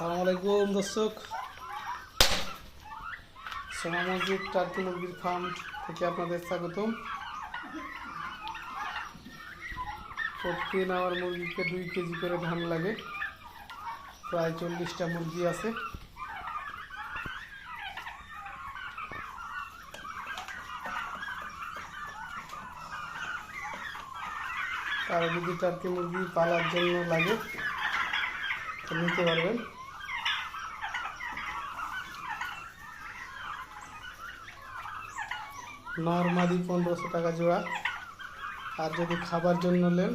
সালাম দর্শক। সোনা মসজিদ টার্কি মুরগির ফার্ম থেকে আপনাদের স্বাগতম। প্রতিদিন আমার মুরগিকে দুই কেজি করে ধান লাগে। প্রায় চল্লিশটা মুরগি আছে। আর যদি টার্কি মুরগি পালার জন্য লাগে। নিতে পারবেন। নর্মাদি পনেরোশো টাকা জোড়া। আর যদি খাবার জন্য নেন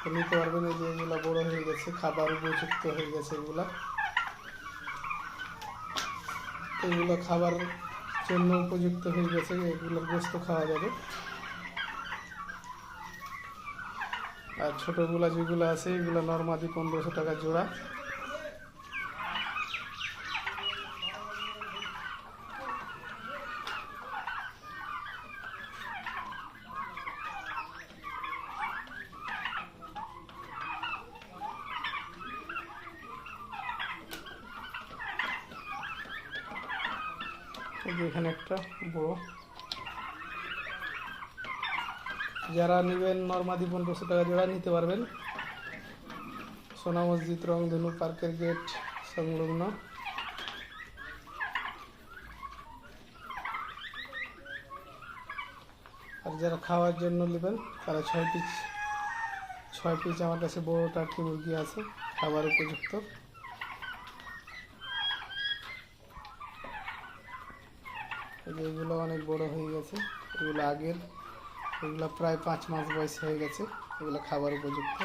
তো নিতে পারবেন এই যে এগুলো বড় হয়ে গেছে, খাবার উপযুক্ত হয়ে গেছে এগুলা। এগুলো খাবার জন্য উপযুক্ত হয়ে গেছে এগুলোর গোস্ত খাওয়া যাবে। আর ছোটোগুলা যেগুলো আছে, এগুলো নর্মালি পনেরোশো টাকা জোড়া। যে এখানে একটা বড়। যারা নেবেন নর্মাদি পনেরোশো টাকা জোড়া নিতে পারবেন। সোনা মসজিদ, রংধনু, পার্কের গেট, সংলগ্ন। আর যারা খাওয়ার জন্য নেবেন, তারা ছয় পিস ছয় পিস আমার কাছে বড় টার্কি মুরগি আছে, খাবার উপযুক্ত। এই যে এগুলো অনেক বড় হয়ে গেছে। এগুলো আগের, এগুলো প্রায় পাঁচ মাস বয়স হয়ে গেছে, এগুলো খাবার উপযুক্ত।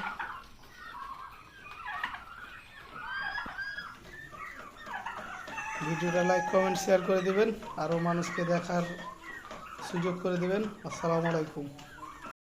ভিডিওটা লাইক, কমেন্ট, শেয়ার করে দেবেন, আরও মানুষকে দেখার সুযোগ করে দেবেন। আসসালামু আলাইকুম।